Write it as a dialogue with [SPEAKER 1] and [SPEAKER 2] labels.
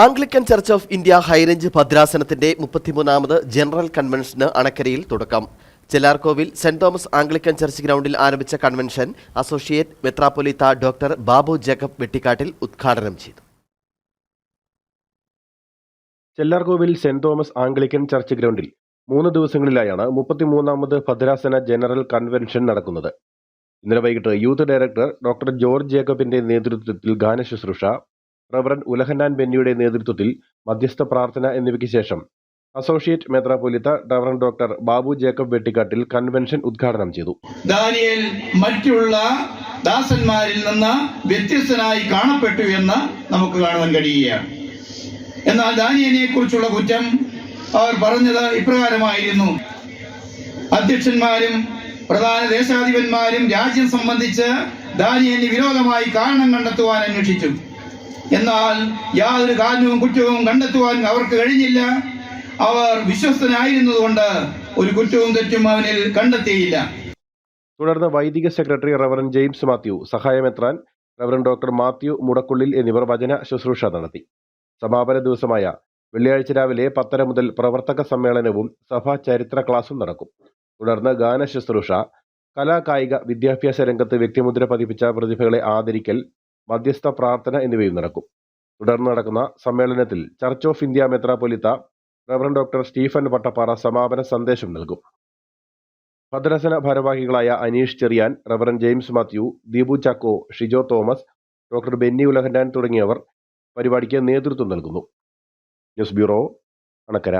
[SPEAKER 1] Anglican church of India high range ഭദ്രാസനത്തിന്റെ മുപ്പത്തിമൂന്നാമത് general കൺവെൻഷന് അണക്കരയിൽ തുടക്കം. Chellarkovil saint Thomas Anglican church ഗ്രൗണ്ടിൽ ആരംഭിച്ച കൺവെൻഷൻ അസോസിയേറ്റ് മെത്രാപ്പൊലീത്ത ഡോക്ടർ ബാബു ജേക്കബ് വെട്ടിക്കാട്ടിൽ ഉദ്ഘാടനം ചെയ്തു.
[SPEAKER 2] Chellarkovil saint Thomas Anglican church ഗ്രൗണ്ടിൽ മൂന്ന് ദിവസങ്ങളിലായാണ് മുപ്പത്തിമൂന്നാമത് ഭദ്രാസന ജനറൽ കൺവെൻഷൻ നടക്കുന്നത്. ഇന്നലെ വൈകിട്ട് യൂത്ത് ഡയറക്ടർ ഡോക്ടർ ജോർജ് ജേക്കബിന്റെ നേതൃത്വത്തിൽ ഗാനശുശ്രൂഷ റവറൻ ഉലഹന്നാൻ ബെന്നിയുടെ നേതൃത്വത്തിൽ മധ്യസ്ഥ പ്രാർത്ഥന എന്നിവയ്ക്ക് ശേഷം അസോസിയേറ്റ് മെത്രാപൊലിത്ത ഡവറൻ doctor Babu Jacob Vettikattil convention ഉദ്ഘാടനം ചെയ്തു.
[SPEAKER 3] മറ്റുള്ള ദാസന്മാരിൽ നിന്ന് വ്യത്യസ്തനായി കാണപ്പെട്ടു എന്ന് നമുക്ക് കാണുവാൻ കഴിയുകയാണ്. എന്നാൽ ദാനിയനെ കുറിച്ചുള്ള കുറ്റം അവർ പറഞ്ഞത് ഇപ്രകാരമായിരുന്നു. അധ്യക്ഷന്മാരും പ്രധാന ദേശാധിപന്മാരും രാജ്യം സംബന്ധിച്ച് ദാനിയന് വിരോധമായി കാരണം കണ്ടെത്തുവാൻ അന്വേഷിച്ചു. എന്നാൽ യാതൊരു കാരണവും കുറ്റവും കണ്ടെത്തുവാൻ അവർക്ക് കഴിഞ്ഞില്ല. അവർ വിശ്വസ്തനായിരുന്നതുകൊണ്ട് ഒരു കുറ്റവും തെറ്റും അവനിൽ കണ്ടെത്തിയില്ല.
[SPEAKER 2] തുടർന്ന് വൈദിക സെക്രട്ടറി റവറൻ ജെയിംസ് മാത്യു സഹായമെത്രാൻ റവറൻ ഡോക്ടർ മാത്യു മുടക്കുള്ളിൽ എന്നിവർ വചന ശുശ്രൂഷ നടത്തി. സമാപന ദിവസമായ വെള്ളിയാഴ്ച രാവിലെ പത്തര മുതൽ പ്രവർത്തക സമ്മേളനവും സഭാ ചരിത്ര ക്ലാസും നടക്കും. തുടർന്ന് ഗാന ശുശ്രൂഷ കലാകായിക വിദ്യാഭ്യാസ രംഗത്ത് വ്യക്തിമുദ്ര പതിപ്പിച്ച പ്രതിഭകളെ ആദരിക്കൽ മധ്യസ്ഥ പ്രാർത്ഥന എന്നിവയും നടക്കും. തുടർന്ന് നടക്കുന്ന സമ്മേളനത്തിൽ ചർച്ച് ഓഫ് ഇന്ത്യ മെത്രാപൊലിത്ത റവറൻ ഡോക്ടർ സ്റ്റീഫൻ വട്ടപ്പാറ സമാപന സന്ദേശം നൽകും. ഭദ്രസന ഭാരവാഹികളായ Aneesh Cherian reverend James Mathew Deepu Chacko Shijo Thomas doctor Benny Ulahannan തുടങ്ങിയവർ പരിപാടിക്ക് നേതൃത്വം നൽകുന്നു. News bureau Anakkara